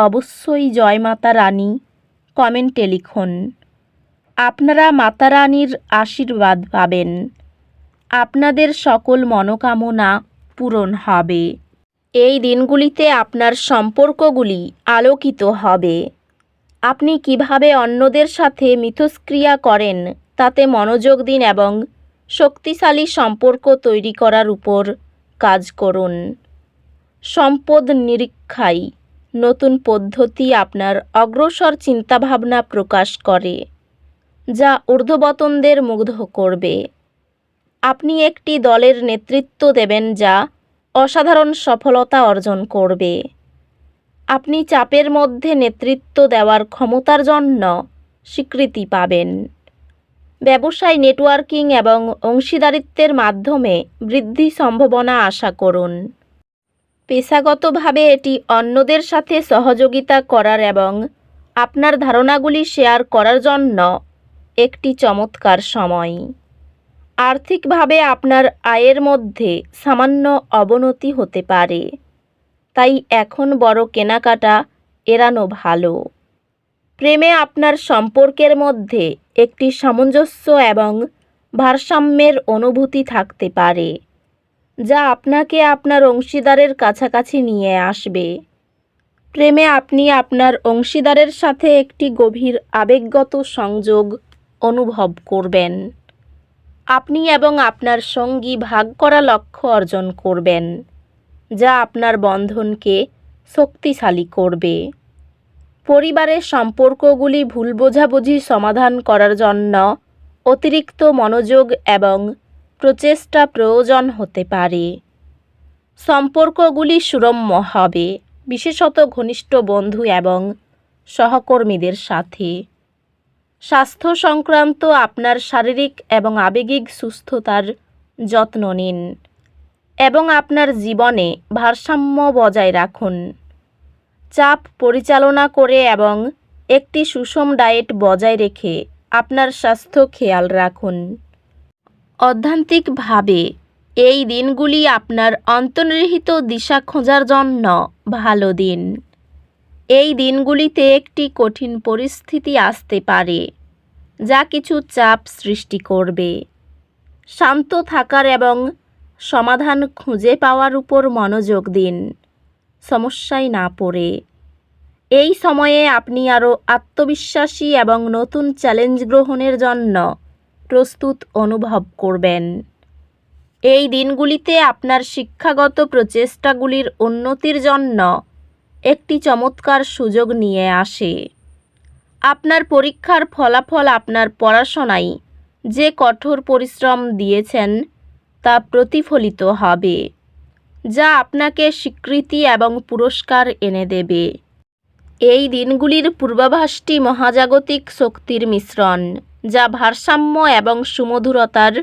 অবশ্যই জয় মাতা রানী, কমেন্টে লিখুন। আপনারা মাতা রানীর আশীর্বাদ পাবেন। আপনাদের সকল মনোকামনা পূরণ হবে। এই দিনগুলিতে আপনার সম্পর্কগুলি আলোকিত হবে। আপনি কীভাবে অন্যদের সাথে মিথস্ক্রিয়া করেন, তাতে মনোযোগ দিন এবং শক্তিশালী সম্পর্ক তৈরি করার উপর কাজ করুন। সম্পদ নিরীক্ষায় নতুন পদ্ধতি আপনার অগ্রসর চিন্তাভাবনা প্রকাশ করে, যা ঊর্ধ্ববতনদের মুগ্ধ করবে। আপনি একটি দলের নেতৃত্ব দেবেন যা অসাধারণ সফলতা অর্জন করবে। আপনি চাপের মধ্যে নেতৃত্ব দেওয়ার ক্ষমতার জন্য স্বীকৃতি পাবেন। ব্যবসায় নেটওয়ার্কিং এবং অংশীদারিত্বের মাধ্যমে বৃদ্ধি সম্ভাবনা আশা করুন। পেশাগতভাবে এটি অন্যদের সাথে সহযোগিতা করার এবং আপনার ধারণাগুলি শেয়ার করার জন্য একটি চমৎকার সময়। আর্থিকভাবে আপনার আয়ের মধ্যে সামান্য অবনতি হতে পারে। তাই এখন বড় কেনাকাটা এড়ানো ভালো। প্রেমে আপনার সম্পর্কের মধ্যে একটি সামঞ্জস্য এবং ভারসাম্যের অনুভূতি থাকতে পারে। যা আপনাকে আপনার অংশীদারের কাছাকাছি নিয়ে আসবে। প্রেমে আপনি আপনার অংশীদারের সাথে একটি গভীর আবেগগত সংযোগ অনুভব করবেন। আপনি এবং আপনার সঙ্গী ভাগ করা লক্ষ্য অর্জন করবেন, যা আপনার বন্ধনকে শক্তিশালী করবে। পরিবারের সম্পর্কগুলি ভুল বোঝাবুঝি সমাধান করার জন্য অতিরিক্ত মনোযোগ এবং প্রচেষ্টা প্রয়োজন হতে পারে। সম্পর্কগুলি সুরম্য হবে, বিশেষত ঘনিষ্ঠ বন্ধু এবং সহকর্মীদের সাথে। স্বাস্থ্য সংক্রান্ত আপনার শারীরিক এবং আবেগিক সুস্থতার যত্ন নিন এবং আপনার জীবনে ভারসাম্য বজায় রাখুন। চাপ পরিচালনা করে এবং একটি সুষম ডায়েট বজায় রেখে আপনার স্বাস্থ্য খেয়াল রাখুন। অধ্যান্তিকভাবে, এই দিনগুলি আপনার অন্তর্নিহিত দিশা খোঁজার জন্য ভালো দিন। এই দিনগুলিতে একটি কঠিন পরিস্থিতি আসতে পারে, যা কিছু চাপ সৃষ্টি করবে। শান্ত থাকার এবং সমাধান খুঁজে পাওয়ার উপর মনোযোগ দিন, সমস্যায় না পড়ে। এই সময়ে আপনি আরও আত্মবিশ্বাসী এবং নতুন চ্যালেঞ্জ গ্রহণের জন্য প্রস্তুত অনুভব করবেন। এই দিনগুলিতে আপনার শিক্ষাগত প্রচেষ্টাগুলির উন্নতির জন্য একটি চমৎকার সুযোগ নিয়ে আসে। আপনার পরীক্ষার ফলাফল আপনার পড়াশোনায় যে কঠোর পরিশ্রম দিয়েছেন তা প্রতিফলিত হবে, যা আপনাকে স্বীকৃতি এবং পুরস্কার এনে দেবে। এই দিনগুলির পূর্বাভাসটি মহাজাগতিক শক্তির মিশ্রণ। যা ভারসাম্য এবং সুমধুরতার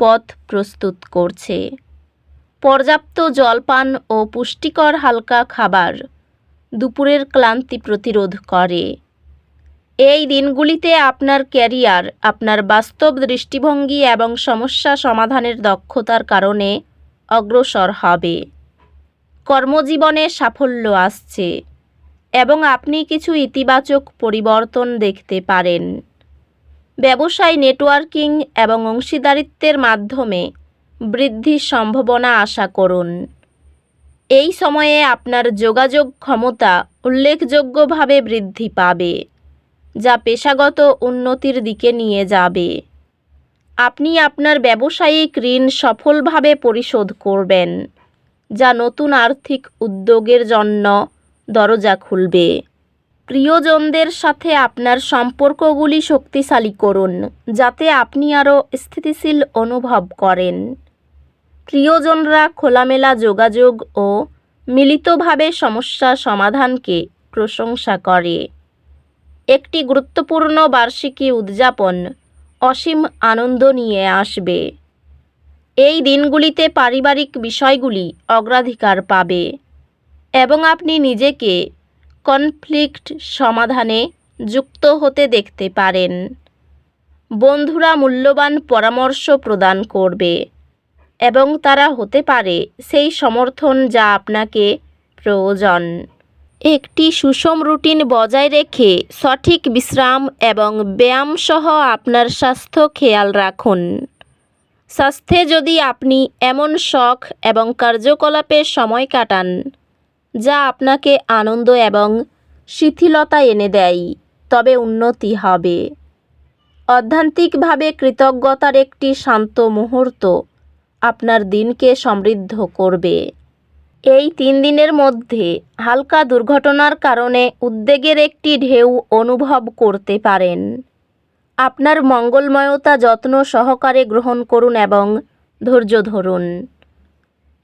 পথ প্রস্তুত করছে। পর্যাপ্ত জলপান ও পুষ্টিকর হালকা খাবার দুপুরের ক্লান্তি প্রতিরোধ করে। এই দিনগুলিতে আপনার ক্যারিয়ার, আপনার বাস্তব দৃষ্টিভঙ্গি এবং সমস্যা সমাধানের দক্ষতার কারণে অগ্রসর হবে। কর্মজীবনে সাফল্য আসছে এবং আপনি কিছু ইতিবাচক পরিবর্তন দেখতে পারেন। ব্যবসায় নেটওয়ার্কিং এবং অংশীদারিত্বের মাধ্যমে বৃদ্ধির সম্ভাবনা আশা করুন। এই সময়ে আপনার যোগাযোগ ক্ষমতা উল্লেখযোগ্যভাবে বৃদ্ধি পাবে, যা পেশাগত উন্নতির দিকে নিয়ে যাবে। আপনি আপনার ব্যবসায়িক ঋণ সফলভাবে পরিশোধ করবেন, যা নতুন আর্থিক উদ্যোগের জন্য দরজা খুলবে। প্রিয়জনদের সাথে আপনার সম্পর্কগুলি শক্তিশালী করুন, যাতে আপনি আরও স্থিতিশীল অনুভব করেন। প্রিয়জনরা খোলামেলা যোগাযোগ ও মিলিতভাবে সমস্যা সমাধানকে প্রশংসা করে। একটি গুরুত্বপূর্ণ বার্ষিকী উদযাপন অসীম আনন্দ নিয়ে আসবে। এই দিনগুলিতে পারিবারিক বিষয়গুলি অগ্রাধিকার পাবে এবং আপনি নিজেকে কনফ্লিক্ট সমাধানে যুক্ত হতে দেখতে পারেন। বন্ধুরা মূল্যবান পরামর্শ প্রদান করবে এবং তারা হতে পারে সেই সমর্থন যা আপনাকে প্রয়োজন। একটি সুষম রুটিন বজায় রেখে সঠিক বিশ্রাম এবং ব্যায়াম সহ আপনার স্বাস্থ্য খেয়াল রাখুন। স্বাস্থ্যে যদি আপনি এমন শখ এবং কার্যকলাপে সময় কাটান যা আপনাকে আনন্দ এবং শিথিলতা এনে দেয়, তবে উন্নতি হবে। অধ্যান্তিকভাবে কৃতজ্ঞতার একটি শান্ত মুহূর্ত আপনার দিনকে সমৃদ্ধ করবে। এই তিন দিনের মধ্যে হালকা দুর্ঘটনার কারণে উদ্বেগের একটি ঢেউ অনুভব করতে পারেন। আপনার মঙ্গলময়তা যত্ন সহকারে গ্রহণ করুন এবং ধৈর্য ধরুন।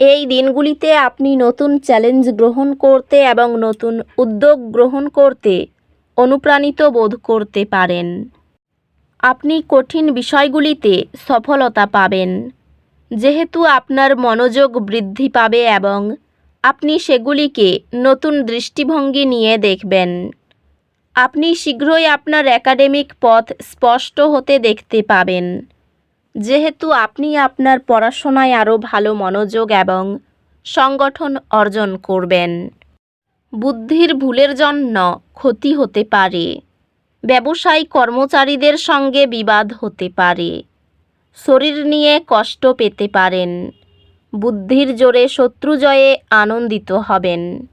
এই দিনগুলিতে আপনি নতুন চ্যালেঞ্জ গ্রহণ করতে এবং নতুন উদ্যোগ গ্রহণ করতে অনুপ্রাণিত বোধ করতে পারেন। আপনি কঠিন বিষয়গুলিতে সফলতা পাবেন। যেহেতু আপনার মনোযোগ বৃদ্ধি পাবে এবং আপনি সেগুলিকে নতুন দৃষ্টিভঙ্গি নিয়ে দেখবেন। আপনি শীঘ্রই আপনার একাডেমিক পথ স্পষ্ট হতে দেখতে পাবেন। যেহেতু আপনি আপনার পড়াশোনায় আরও ভালো মনোযোগ এবং সংগঠন অর্জন করবেন। বুদ্ধির ভুলের জন্য ক্ষতি হতে পারে। ব্যবসায়ী কর্মচারীদের সঙ্গে বিবাদ হতে পারে। শরীর নিয়ে কষ্ট পেতে পারেন। বুদ্ধির জোরে শত্রু জয়ে আনন্দিত হবেন।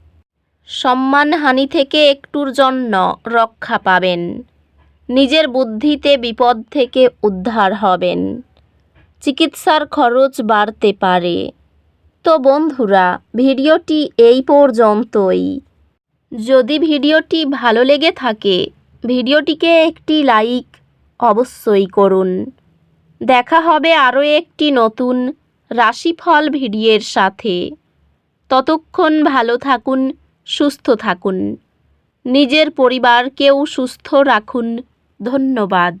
সম্মানহানি থেকে একটুর জন্য রক্ষা পাবেন। নিজের বুদ্ধিতে বিপদ থেকে উদ্ধার হবেন। চিকিৎসার খরচ বাড়তে পারে। তো বন্ধুরা, ভিডিওটি এই পর্যন্তই। যদি ভিডিওটি ভালো লেগে থাকে, ভিডিওটিকে একটি লাইক অবশ্যই করুন। দেখা হবে আরও একটি নতুন রাশিফল ভিডিওর সাথে। ততক্ষণ ভালো থাকুন, সুস্থ থাকুন। নিজের পরিবারকেও সুস্থ রাখুন। ধন্যবাদ।